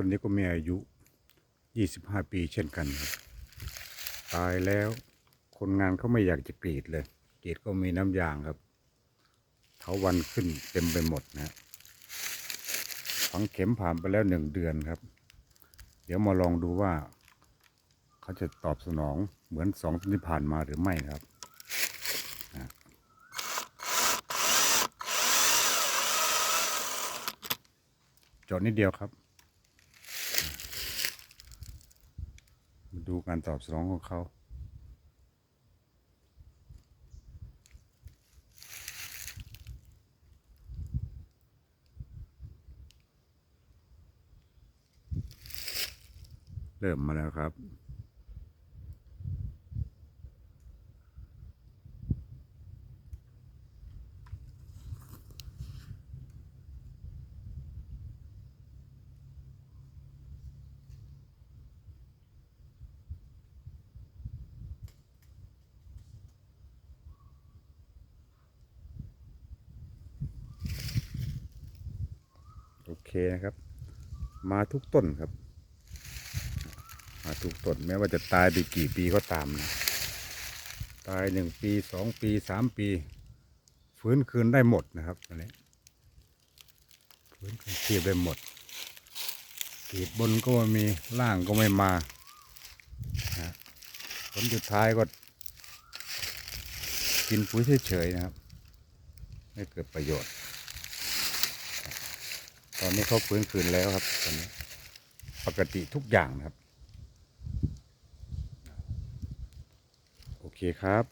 ต้นนี้ก็มีอายุ 25 ปีเช่นกัน ตายแล้วคนงานเขาไม่อยากจะกรีดเลยกรีดก็มีน้ำยางครับเถาวันขึ้นเต็มไปหมดนะฝังเข็มผ่านไปแล้วหนึ่งเดือนครับ เดี๋ยวมาลองดูว่า เขาจะตอบสนองเหมือนสองต้นที่ผ่านมาหรือไม่ครับจอดนิดเดียวครับ มา ดูการตอบสนองของเขา เริ่มมาแล้วครับ เคนะครับ มาทุกต้นครับ มาทุกต้นแม้ว่าจะตายไปกี่ปีก็ตามนะตายหนึ่งปีสองปีสามปี ฟื้นคืนได้หมดนะครับอันนี้ฟื้นคืนชีพได้หมดกรีดบนก็ไม่มีล่างก็ไม่มานะผลสุดท้ายก็ กินปุ๋ยเฉยๆนะครับ ไม่เกิดประโยชน์ ตอนนี้เขาฟื้นคืนแล้วครับตอนนี้ ปกติทุกอย่างนะครับ โอเคครับ